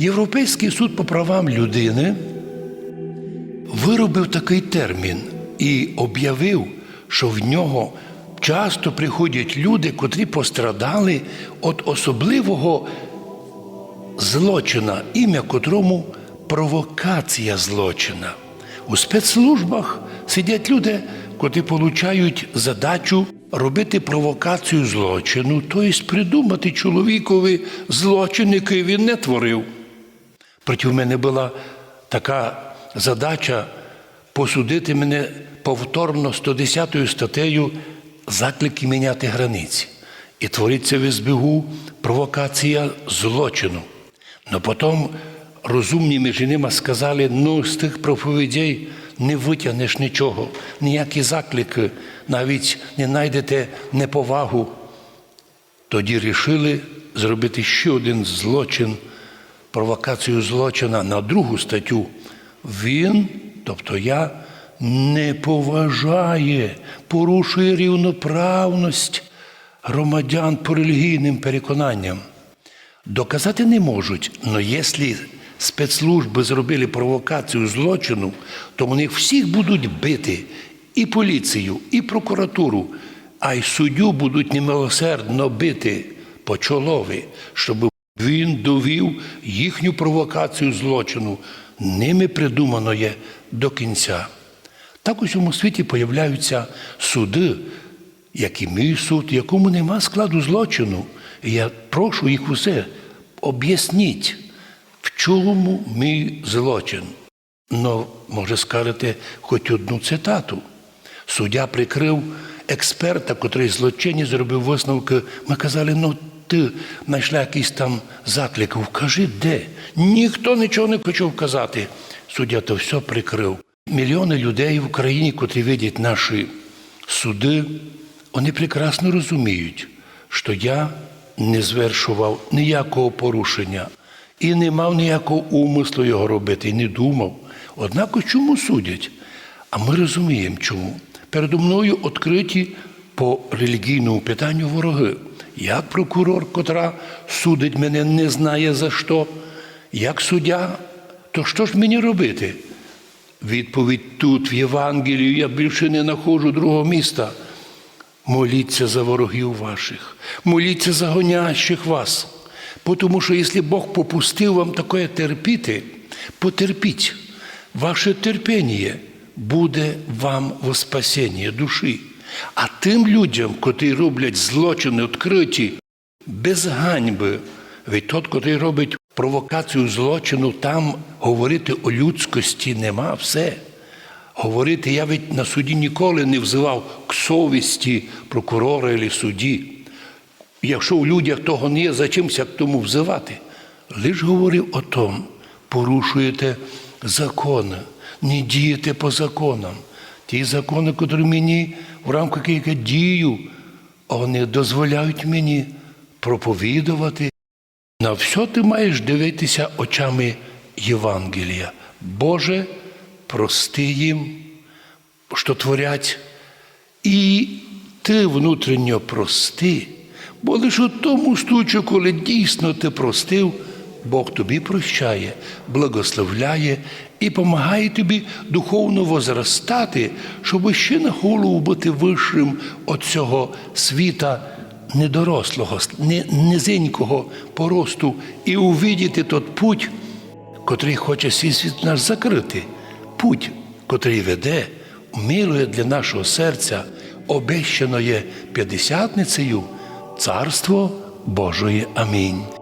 Європейський суд по правам людини виробив такий термін і об'явив, що в нього часто приходять люди, котрі пострадали від особливого злочина, ім'я котрому провокація злочина. У спецслужбах сидять люди, котрі получають задачу робити провокацію злочину, тобто придумати чоловікові злочин, який він не творив. Проти мене була така задача посудити мене повторно 110 статтею заклики міняти границі. І твориться в СБУ провокація злочину. Но потім розумні між ними сказали, ну з тих проповідей не витягнеш нічого, ніякі заклики, навіть не знайдете неповагу. Тоді рішили зробити ще один злочин, провокацію злочина на другу статтю. Він, тобто я, не поважає, порушує рівноправність громадян по релігійним переконанням. Доказати не можуть, але якщо спецслужби зробили провокацію злочину, то вони всіх будуть бити і поліцію, і прокуратуру, а й суддю будуть немилосердно бити по чолові, щоб він довів їхню провокацію злочину. Ними придумано є до кінця. Так у цьому світі появляються суди, як і мій суд, якому нема складу злочину. І я прошу їх усе, об'ясніть, в чому мій злочин. Ну, може, скажете хоч одну цитату. Суддя прикрив експерта, котрий злочинні зробив висновки. Ми казали, ну ти знайшла якийсь там заклик, вкажи де. Ніхто нічого не почав казати. Суддя то все прикрив. Мільйони людей в Україні, котрі видять наші суди, вони прекрасно розуміють, що я не звершував ніякого порушення і не мав ніякого умислу його робити, і не думав. Однак чому судять? А ми розуміємо, чому. Передо мною відкриті по релігійному питанню вороги. Як прокурор, котра судить мене, не знає за що, як суддя, то що ж мені робити? Відповідь тут, в Євангелії, я більше не знаходжу другого міста. Моліться за ворогів ваших, моліться за гонящих вас. Тому що якщо Бог попустив вам таке терпіти, потерпіть. Ваше терпіння буде вам во спасіння душі. А тим людям, котрі роблять злочини відкриті, без ганьби, від тот, котрий робить провокацію злочину, там говорити о людськості нема все. Говорити, я ведь на суді ніколи не взивав к совісті прокурора або судді. Якщо у людях того не є, за чимся к тому взивати. Лиш говорив о том, порушуєте закони, не дієте по законам. Ті закони, які мені в рамках яких я дію, вони дозволяють мені проповідувати. На все ти маєш дивитися очами Євангелія. Боже, прости їм, що творять, і ти внутрішньо прости, бо лише у тому случаю, коли дійсно ти простив, Бог тобі прощає, благословляє і допомагає тобі духовно возростати, щоб ще на голову бути вищим від цього світа недорослого, низенького поросту і увидіти тот путь, котрий хоче свій світ наш закрити, путь, котрий веде, милує для нашого серця, обещаноє п'ятдесятницею Царство Божої. Амінь.